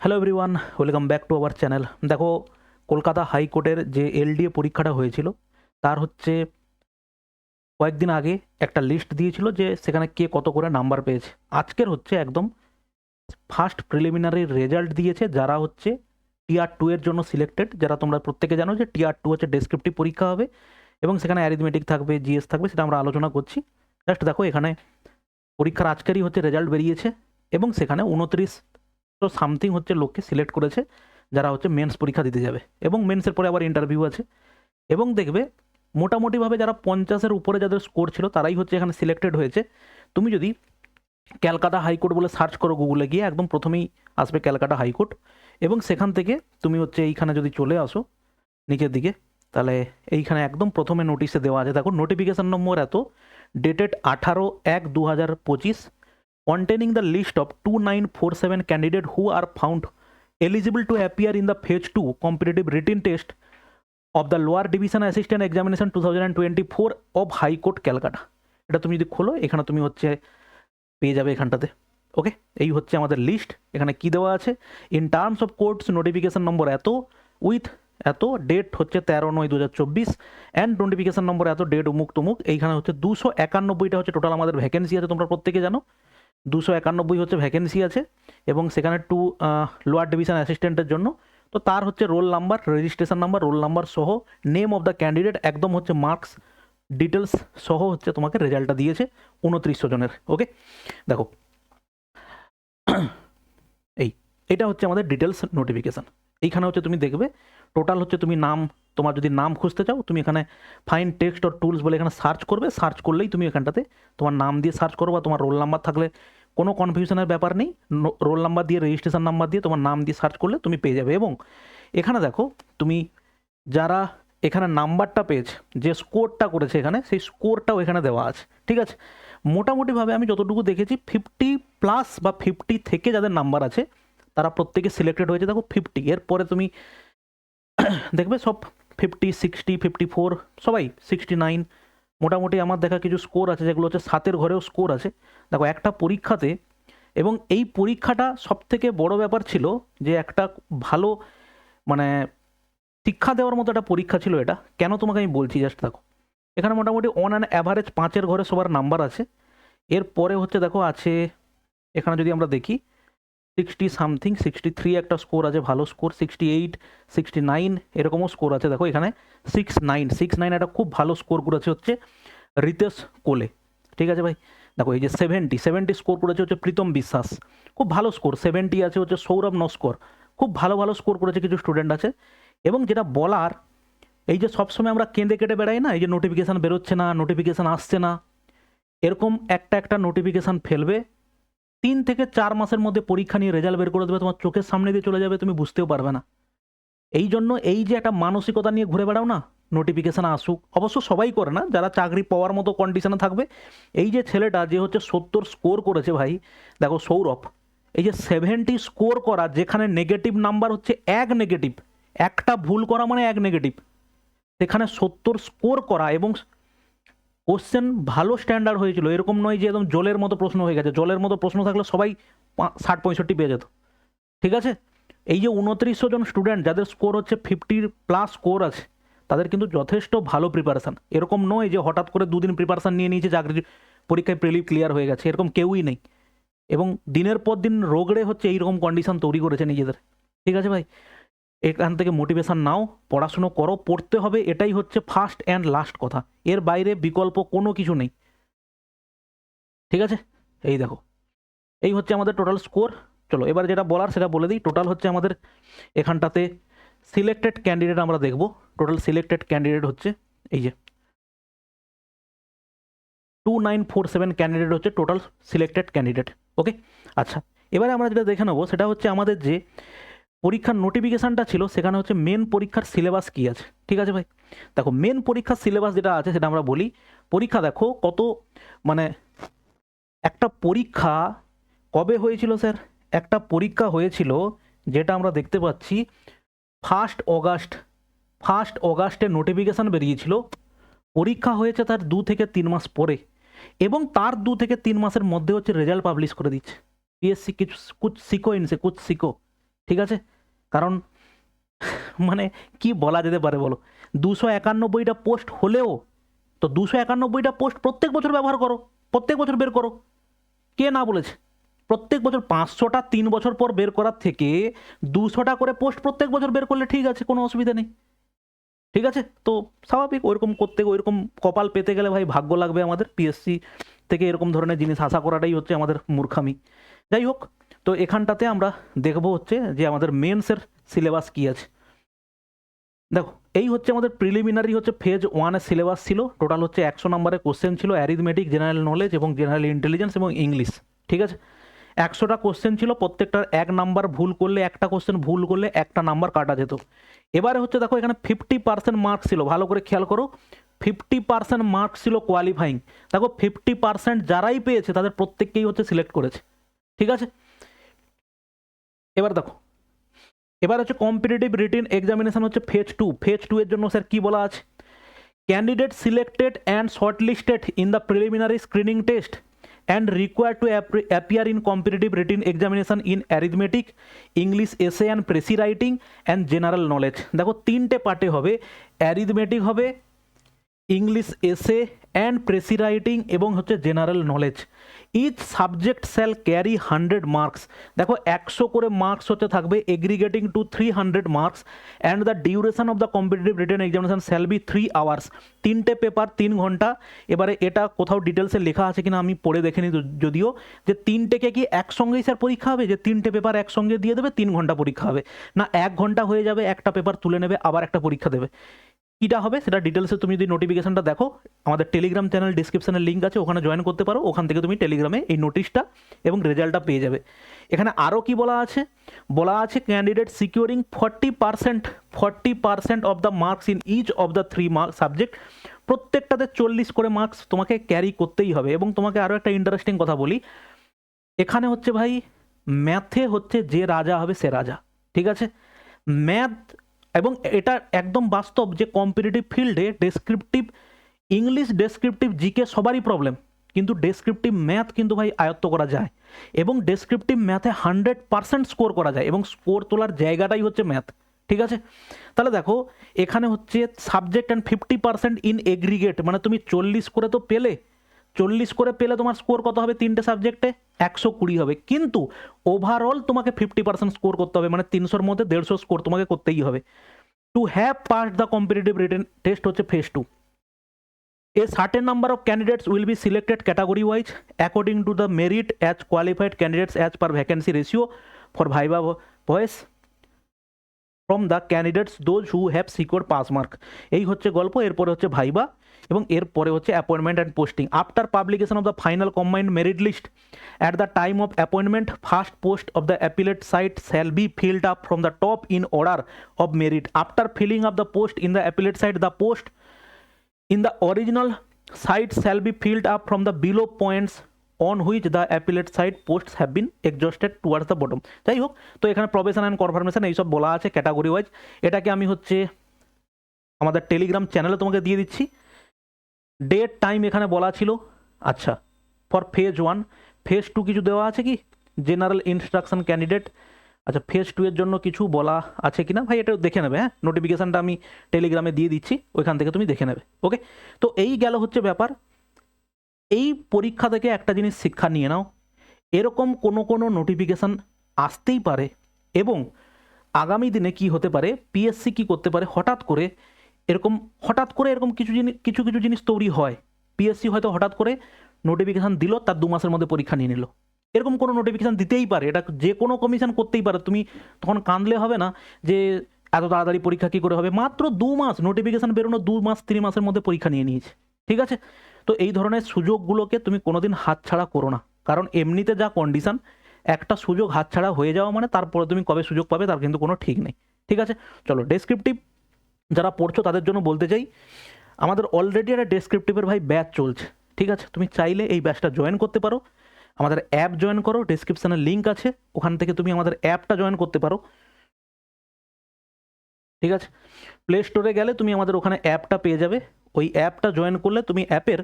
Hello everyone welcome back to our channel দেখো, কলকাতা হাইকোর্টের যে এলডিএ পরীক্ষাটা হয়েছিল, তার হচ্ছে কয়েকদিন আগে একটা লিস্ট দিয়েছিল যে সেখানে কে কত করে নাম্বার পেয়েছে। আজকের হচ্ছে একদম ফার্স্ট প্রিলিমিনারি রেজাল্ট দিয়েছে যারা হচ্ছে টিআর টু এর জন্য সিলেক্টেড যারা তোমরা প্রত্যেকে জানো যে টিআর টু হচ্ছে ডেসক্রিপটিভ পরীক্ষা হবে এবং সেখানে অ্যারিথমেটিক থাকবে জিএস থাকবে, সেটা আমরা আলোচনা করছি। জাস্ট দেখো, এখানে পরীক্ষার আজকেরই হচ্ছে রেজাল্ট বেরিয়েছে এবং সেখানে উনত্রিশ সামথিং হচ্ছে লোককে সিলেক্ট করেছে, যারা হচ্ছে মেন্স পরীক্ষা দিতে যাবে। এবং মেন্সের পরে আবার ইন্টারভিউ আছে। এবং দেখবে, মোটামুটিভাবে যারা পঞ্চাশের উপরে যাদের স্কোর ছিল, তারাই হচ্ছে এখানে সিলেক্টেড হয়েছে। তুমি যদি ক্যালকাটা হাইকোর্ট বলে সার্চ করো গুগলে গিয়ে একদম প্রথমেই আসবে ক্যালকাটা হাইকোর্ট। এবং সেখান থেকে তুমি হচ্ছে এইখানে যদি চলে আসো, নিচের দিকে, তাহলে এইখানে একদম প্রথমে নোটিশে দেওয়া আছে। দেখো নোটিফিকেশান নম্বর এত ডেটেড আঠারো এক দু হাজার পঁচিশ containing the list of 2947 candidates who are found eligible to appear in the phase 2 competitive written test of the lower division assistant examination 2024 of high court, calcutta এটা তুমি যদি খোলো, এখানে তুমি হচ্ছে পেয়ে যাবে এখানটাতে। ওকে এই হচ্ছে আমাদের লিস্ট এখানে কি দেওয়া আছে? In terms of courts notification number এত উইথ এত ডেট হচ্ছে তেরো নয় দু হাজার চব্বিশ অ্যান্ড নোটিফিকেশন নম্বর এত ডেট উমুক তুমুক এইখানে হচ্ছে দুশো একানব্বইটা হচ্ছে টোটাল আমাদের ভ্যাকেন্সি আছে, তোমরা প্রত্যেকে জানো। দুশো একানব্বই হচ্ছে ভ্যাকেন্সি আছে এবং সেখানে টু লোয়ার ডিভিশন অ্যাসিস্ট্যান্টের জন্য। তো তার হচ্ছে roll number registration number roll number সহ নেম অফ দ্য ক্যান্ডিডেট একদম হচ্ছে মার্কস ডিটেলস সহ হচ্ছে তোমাকে রেজাল্টটা দিয়েছে উনত্রিশশো জনের ওকে দেখো, এই, এটা হচ্ছে আমাদের ডিটেলস নোটিফিকেশান এইখানে হচ্ছে তুমি দেখবে টোটাল হচ্ছে তুমি নাম, তোমার যদি নাম খুঁজতে চাও, তুমি এখানে ফাইন টেক্সট অর টুলস বলে এখানে সার্চ করবে সার্চ করলেই তুমি এখানটাতে তোমার নাম দিয়ে সার্চ করো বা তোমার রোল নাম্বার থাকলে। কোনো কনফিউশনের ব্যাপার নেই রোল নাম্বার দিয়ে রেজিস্ট্রেশন নাম্বার দিয়ে তোমার নাম দিয়ে সার্চ করলে তুমি পেয়ে যাবে। এবং এখানে দেখো, তুমি যারা এখানে নাম্বারটা পেয়েছে, যে স্কোরটা করেছে এখানে, সেই স্কোরটাও এখানে দেওয়া আছে, ঠিক আছে? মোটামুটিভাবে আমি যতটুকু দেখেছি ফিফটি প্লাস বা ফিফটি থেকে যাদের নাম্বার আছে তারা প্রত্যেকে সিলেক্টেড হয়েছে, দেখো ফিফটি এরপরে তুমি দেখবে সব ফিফটি সিক্সটি ফিফটি ফোর সবাই সিক্সটি নাইন মোটামুটি আমার দেখা কিছু স্কোর আছে, যেগুলো হচ্ছে সাতের ঘরেও স্কোর আছে। দেখো একটা পরীক্ষাতে এবং এই পরীক্ষাটা সব থেকে বড় ব্যাপার ছিল যে একটা ভালো মানে শিক্ষা দেওয়ার মতো একটা পরীক্ষা ছিল এটা। কেন তোমাকে আমি বলছি? জাস্ট দেখো। এখানে মোটামুটি অন অ্যান অ্যাভারেজ পাঁচের ঘরে সবার নাম্বার আছে। এরপরে হচ্ছে দেখো আছে, এখানে যদি আমরা দেখি সিক্সটি সামথিং, সিক্সটি থ্রি একটা স্কোর আছে, ভালো score, sixty eight, sixty nine, এরকমও স্কোর আছে। দেখো এখানে সিক্স নাইন সিক্স নাইন একটা খুব ভালো স্কোর করেছে হচ্ছে রিতেশ কোলে। ঠিক আছে ভাই? দেখো এই যে সেভেন্টি সেভেন্টি স্কোর করেছে হচ্ছে প্রীতম বিশ্বাস। খুব ভালো স্কোর, সেভেন্টি আছে হচ্ছে সৌরভ নস্কর খুব ভালো ভালো স্কোর করেছে কিছু স্টুডেন্ট আছে। এবং যেটা বলার, এই যে সবসময় আমরা কেঁদে কেটে বেড়াই না, এই যে নোটিফিকেশান বেরোচ্ছে না নোটিফিকেশান আসছে না, এরকম একটা একটা নোটিফিকেশান ফেলবে তিন থেকে চার মাসের মধ্যে পরীক্ষা নিয়ে রেজাল্ট বের করে দেবে, তোমার চোখের সামনে দিয়ে চলে যাবে, তুমি বুঝতেও পারবে না। এই জন্য এই যে একটা মানসিকতা নিয়ে ঘুরে বেড়াও না নোটিফিকেশান আসুক। অবশ্য সবাই করে না, যারা চাকরি পাওয়ার মতো কন্ডিশনে থাকবে। এই যে ছেলেটা যে হচ্ছে সত্তর স্কোর করেছে ভাই, দেখো সৌরভ, এই যে সেভেন্টি স্কোর করা, যেখানে নেগেটিভ নাম্বার হচ্ছে এক নেগেটিভ একটা ভুল করা মানে এক নেগেটিভ সেখানে সত্তর স্কোর করা এবং কোশ্চেন ভালো স্ট্যান্ডার্ড হয়েছিল। এরকম নয় যে একদম জলের মতো প্রশ্ন হয়ে গেছে। জলের মতো প্রশ্ন থাকলে সবাই ষাট, পঁয়ষট্টি পেয়ে যেত। ঠিক আছে? এই যে উনত্রিশশো জন স্টুডেন্ট যাদের স্কোর হচ্ছে ফিফটির প্লাস স্কোর আছে, তাদের কিন্তু যথেষ্ট ভালো প্রিপারেশান এরকম নয় যে হঠাৎ করে দুদিন প্রিপারেশান নিয়ে নিয়েছে চাকরির পরীক্ষায় প্রিলিপ ক্লিয়ার হয়ে গেছে। এরকম কেউই নেই। এবং দিনের পর দিন রোগড়ে হচ্ছে এইরকম কন্ডিশন তৈরি করেছে নিজেদের। ঠিক আছে ভাই? এখান থেকে মোটিভেশান নাও, পড়াশুনো করো, পড়তে হবে, এটাই হচ্ছে ফার্স্ট অ্যান্ড লাস্ট কথা। এর বাইরে বিকল্প কোনো কিছু নেই। ঠিক আছে? এই দেখো। এই হচ্ছে আমাদের টোটাল স্কোর চলো, এবার যেটা বলার সেটা বলে দিই। টোটাল হচ্ছে আমাদের এখানটাতে সিলেক্টেড ক্যান্ডিডেট আমরা দেখব। টোটাল সিলেক্টেড ক্যান্ডিডেট হচ্ছে এই যে two nine four seven candidate হচ্ছে টোটাল সিলেক্টেড ক্যান্ডিডেট ওকে আচ্ছা এবারে আমরা যেটা দেখে নেব, সেটা হচ্ছে আমাদের যে পরীক্ষার নোটিফিকেশানটা ছিল, সেখানে হচ্ছে মেন পরীক্ষার সিলেবাস কী আছে? ঠিক আছে ভাই? দেখো মেন পরীক্ষার সিলেবাস যেটা আছে, সেটা আমরা বলি, পরীক্ষা দেখো কত মানে একটা পরীক্ষা কবে হয়েছিল স্যার? একটা পরীক্ষা হয়েছিল, যেটা আমরা দেখতে পাচ্ছি ফার্স্ট অগাস্ট ফার্স্ট অগাস্টে নোটিফিকেশান বেরিয়েছিল, পরীক্ষা হয়েছে তার দু থেকে তিন মাস পরে, এবং তার দু থেকে তিন মাসের মধ্যে হচ্ছে রেজাল্ট পাবলিশ করে দিচ্ছে। পিএসসি কিছু কুছ সিকো ইনসে কুছ সিকো। ঠিক আছে? কারণ মানে কি বলা যেতে পারে বলো? দুশো একানব্বইটা পোস্ট হলেও, তো দুশো একানব্বইটা পোস্ট প্রত্যেক বছর ব্যবহার করো, প্রত্যেক বছর বের করো। কে না বলেছে? প্রত্যেক বছর পাঁচশোটা তিন বছর পর বের করার থেকে দুশোটা করে পোস্ট প্রত্যেক বছর বের করলে ঠিক আছে, কোনো অসুবিধা নেই। ঠিক আছে? তো স্বাভাবিক, ওইরকম করতে, ওইরকম কপাল পেতে গেলে ভাই ভাগ্য লাগবে আমাদের। পিএসসি থেকে এরকম ধরনের জিনিস আশা করাটাই হচ্ছে আমাদের মূর্খামি। যাই হোক তো এখানটাতে আমরা দেখব হচ্ছে যে আমাদের মেন্সের সিলেবাস কী আছে। দেখো, এই হচ্ছে আমাদের প্রিলিমিনারি হচ্ছে ফেজ ওয়ানের সিলেবাস ছিল। টোটাল হচ্ছে একশো নম্বরের কোশ্চেন ছিল অ্যারিথমেটিক জেনারেল নলেজ এবং জেনারেল ইন্টেলিজেন্স এবং ইংলিশ ঠিক আছে? একশোটা কোশ্চেন ছিল, প্রত্যেকটার এক নাম্বার ভুল করলে একটা কোশ্চেন ভুল করলে একটা নাম্বার কাটা যেত। এবারে হচ্ছে দেখো, এখানে ফিফটি পার্সেন্ট মার্কস ছিল, ভালো করে খেয়াল করো। ফিফটি পার্সেন্ট মার্কস ছিল কোয়ালিফাইং দেখো ফিফটি পার্সেন্ট যারাই পেয়েছে, তাদের প্রত্যেককেই হচ্ছে সিলেক্ট করেছে, ঠিক আছে? এবার দেখো। এবার হচ্ছে কম্পিটিটিভ রিটেন এক্সামিনেশন হচ্ছে ফেজ টু ফেজ টু এর জন্য স্যার কি বলা আছে? Candidate selected and shortlisted in the preliminary screening test and require to appear in competitive written examination in arithmetic English essay and precis writing and general knowledge দেখো, তিনটে পার্টে হবে। Arithmetic হবে English essay and precis writing এবং হচ্ছে general knowledge each subject shall carry hundred marks দেখো, একশো করে মার্কস হতে থাকবে aggregating to three hundred marks and the duration of the competitive written examination shall be three hours তিনটে paper তিন ঘণ্টা। এবারে এটা কোথাও ডিটেলসে লেখা আছে কিনা আমি পড়ে দেখে নিই যদিও যে তিনটেকে কি একসঙ্গেই স্যার পরীক্ষা হবে? যে তিনটে পেপার একসঙ্গে দিয়ে দেবে, তিন ঘণ্টা পরীক্ষা হবে। না, এক ঘণ্টা হয়ে যাবে, একটা পেপার তুলে নেবে, আবার একটা পরীক্ষা দেবে। কীটা হবে সেটা ডিটেলসে তুমি যদি নোটিফিকেশনটা দেখো, আমাদের টেলিগ্রাম চ্যানেল ডিসক্রিপশনের লিঙ্ক আছে, ওখানে জয়েন করতে পারো, ওখান থেকে তুমি টেলিগ্রামে এই নোটিশটা এবং রেজাল্টটা পেয়ে যাবে। এখানে আরও কি বলা আছে? বলা আছে candidate securing forty percent forty percent of the marks in each of the three mark subject প্রত্যেকটাতে চল্লিশ করে মার্কস তোমাকে ক্যারি করতেই হবে। এবং তোমাকে আরও একটা ইন্টারেস্টিং কথা বলি। এখানে হচ্ছে ভাই ম্যাথে হচ্ছে যে রাজা হবে সে রাজা, ঠিক আছে? ম্যাথ এবং এটা একদম বাস্তব যে কম্পিটিটিভ ফিল্ডে ডেসক্রিপটিভ ইংলিশ ডেসক্রিপটিভ জিকে সবারই প্রবলেম কিন্তু ডেসক্রিপটিভ ম্যাথ কিন্তু ভাই আয়ত্ত করা যায় এবং ডেসক্রিপটিভ ম্যাথে হান্ড্রেড পার্সেন্ট স্কোর করা যায় এবং স্কোর তোলার জায়গাটাই হচ্ছে ম্যাথ ঠিক আছে? তাহলে দেখো, এখানে হচ্ছে subject and fifty percent in aggregate মানে তুমি চল্লিশ করে তো পেলে চল্লিশ করে পেলে তোমার স্কোর কত হবে তিনটে সাবজেক্টে একশো কুড়ি হবে। কিন্তু ওভারঅল তোমাকে ফিফটি পার্সেন্ট স্কোর করতে হবে মানে তিনশোর মধ্যে দেড়শো স্কোর তোমাকে করতেই হবে। To have pass the competitive written test হচ্ছে phase two a certain number of candidates will be selected category wise according to the merit as qualified candidates as per vacancy ratio for viva voce from the candidates those who have secure pass mark এই হচ্ছে গল্প, এরপরে হচ্ছে viva এবং এরপরে হচ্ছে appointment and posting after publication of the final combined merit list at the time of appointment first post of the appellate site shall be filled up from the top in order of merit after filling up the post in the appellate site the post in the original site shall be filled up from the below points on which the appellate site posts have been exhausted towards the bottom যাই হোক, তো এখানে probation and confirmation এইসব বলা আছে category wise এটাকে আমি হচ্ছে আমাদের টেলিগ্রাম চ্যানেলে তোমাকে দিয়ে দিচ্ছি। ডেট টাইম এখানে বলা ছিল। আচ্ছা for phase one phase two কিছু দেওয়া আছে কি? জেনারেল ইনস্ট্রাকশন ক্যান্ডিডেট আচ্ছা ফেজ টু এর জন্য কিছু বলা আছে কি না ভাই, এটা দেখে নেবে হ্যাঁ? নোটিফিকেশানটা আমি টেলিগ্রামে দিয়ে দিচ্ছি, ওইখান থেকে তুমি দেখে নেবে ওকে তো এই গেল হচ্ছে ব্যাপার। এই পরীক্ষা থেকে একটা জিনিস শিক্ষা নিয়ে নাও। এরকম কোনো কোনো নোটিফিকেশান আসতেই পারে এবং আগামী দিনে কি হতে পারে? পিএসসি কি করতে পারে? হঠাৎ করে এরকম হঠাৎ করে এরকম কিছু জিনিস, কিছু কিছু জিনিস তৈরি হয়। পিএসসি হয়তো হঠাৎ করে নোটিফিকেশান দিল, তার দু মাসের মধ্যে পরীক্ষা নিয়ে নিল। এরকম কোনো নোটিফিকেশান দিতেই পারে। এটা যে কোনো কমিশন করতেই পারে। তুমি তখন কাঁদলে হবে না যে এত তাড়াতাড়ি পরীক্ষা কী করে হবে? মাত্র দু মাস নোটিফিকেশান বেরোনো দু মাস, তিন মাসের মধ্যে পরীক্ষা নিয়ে নিয়েছে। ঠিক আছে? তো এই ধরনের সুযোগগুলোকে তুমি কোনোদিন হাতছাড়া করো না। কারণ এমনিতে যা কন্ডিশন একটা সুযোগ হাতছাড়া হয়ে যাওয়া মানে তারপরে তুমি কবে সুযোগ পাবে তার কিন্তু কোনো ঠিক নেই। ঠিক আছে? চলো ডেসক্রিপটিভ যারা পড়ছো তাদের জন্য বলতে চাই, আমাদের অলরেডি একটা ডেসক্রিপটিভের ভাই ব্যাচ চলছে, ঠিক আছে? তুমি চাইলে এই ব্যাচটা জয়েন করতে পারো। আমাদের অ্যাপ জয়েন করো ডেসক্রিপশানের লিঙ্ক আছে, ওখান থেকে তুমি আমাদের অ্যাপটা জয়েন করতে পারো। ঠিক আছে? প্লে স্টোরে গেলে তুমি আমাদের ওখানে অ্যাপটা পেয়ে যাবে। ওই অ্যাপটা জয়েন করলে তুমি অ্যাপের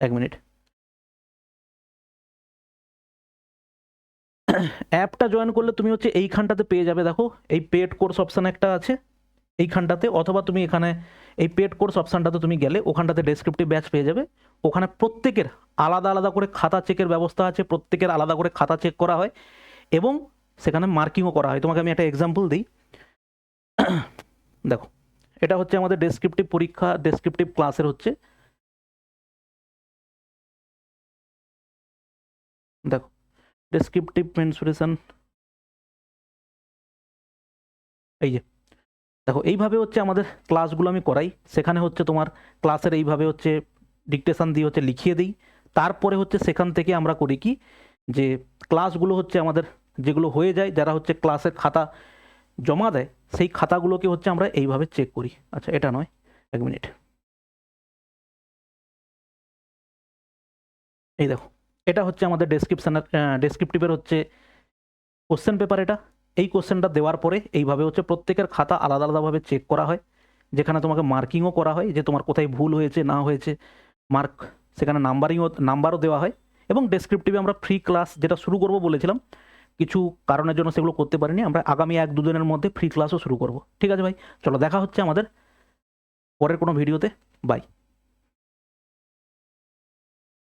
এক মিনিট অ্যাপটা জয়েন করলে তুমি হচ্ছে এইখানটাতে পেয়ে যাবে, দেখো। এই পেড কোর্স অপশান একটা আছে। এইখানটাতে, অথবা তুমি এখানে এই পেড কোর্স অপশানটাতে তুমি গেলে, ওখানটাতে ডেসক্রিপটিভ ব্যাচ পেয়ে যাবে। ওখানে প্রত্যেকের আলাদা আলাদা করে খাতা চেকের ব্যবস্থা আছে, প্রত্যেকের আলাদা করে খাতা চেক করা হয়, এবং সেখানে মার্কিংও করা হয়। তোমাকে আমি একটা এক্সাম্পল দিই। দেখো, এটা হচ্ছে আমাদের ডেসক্রিপটিভ পরীক্ষা ডেসক্রিপটিভ ক্লাসের হচ্ছে। দেখো ডেসক্রিপটিভ মেনসুরেশন এই যে, দেখো, এইভাবে হচ্ছে আমাদের ক্লাসগুলো আমি করাই। সেখানে হচ্ছে তোমার ক্লাসের এইভাবে হচ্ছে ডিকটেশন দিয়ে হচ্ছে লিখিয়ে দিই। তারপরে হচ্ছে সেখান থেকে আমরা করি কি, যে ক্লাসগুলো হচ্ছে আমাদের যেগুলো হয়ে যায়, যারা হচ্ছে ক্লাসের খাতা জমা দেয়, সেই খাতাগুলোকে হচ্ছে আমরা এইভাবে চেক করি। আচ্ছা এটা নয়, এক মিনিট। এই দেখো এটা হচ্ছে আমাদের ডেসক্রিপশানের ডেসক্রিপটিভের হচ্ছে কোশ্চেন পেপার এটা। এই কোশ্চেনটা দেওয়ার পরে এইভাবে হচ্ছে প্রত্যেকের খাতা আলাদা আলাদাভাবে চেক করা হয়। যেখানে তোমাকে মার্কিংও করা হয় যে তোমার কোথায় ভুল হয়েছে, না হয়েছে। মার্ক সেখানে নাম্বারিংও নাম্বারও দেওয়া হয়। এবং ডেসক্রিপটিভে আমরা ফ্রি ক্লাস যেটা শুরু করব বলেছিলাম, কিছু কারণের জন্য সেগুলো করতে পারিনি। আমরা আগামী এক দুদিনের মধ্যে ফ্রি ক্লাসও শুরু করব। ঠিক আছে ভাই, চলো দেখা হচ্ছে আমাদের পরের কোনো ভিডিওতে বাই